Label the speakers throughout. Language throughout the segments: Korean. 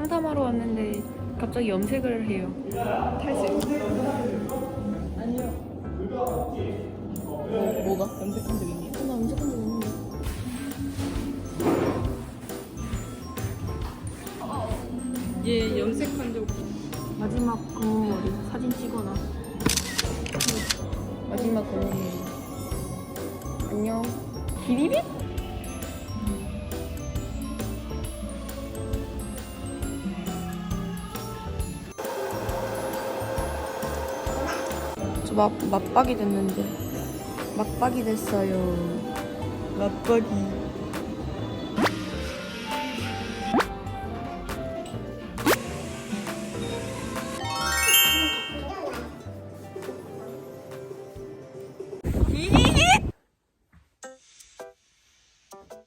Speaker 1: 상담하러 왔는데 갑자기 염색을 해요. 탈색.
Speaker 2: 아니요. 뭐, 뭐가? 염색한 적 있니? 나 염색한 적 있는데. 얘 염색한 적
Speaker 1: 마지막 거 어디 사진 찍어놔. 마지막 거는 안녕. 비비비? 저 맛, 맛박이 됐는데 막박이 됐어요. 맛박이.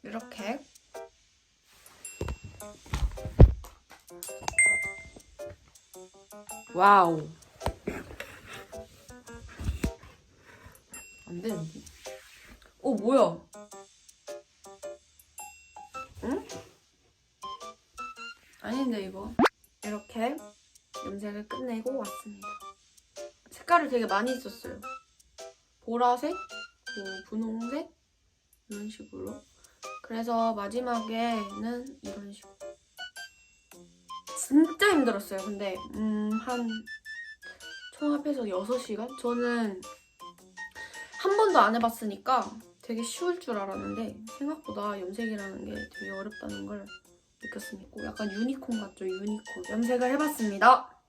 Speaker 1: 이렇게 와우 안 되는데 어 뭐야? 응? 아닌데 이거. 이렇게 염색을 끝내고 왔습니다. 색깔을 되게 많이 썼어요. 보라색 뭐 분홍색? 이런 식으로. 그래서 마지막에는 이런 식으로. 진짜 힘들었어요. 근데 음 한 총합해서 6시간? 저는 한 번도 안 해봤으니까 되게 쉬울 줄 알았는데 생각보다 염색이라는 게 되게 어렵다는 걸 느꼈습니다. 약간 유니콘 같죠? 유니콘. 염색을 해봤습니다.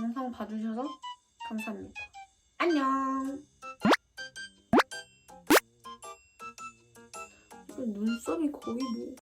Speaker 1: 영상 봐주셔서 감사합니다. 안녕! 눈썹이 거의 뭐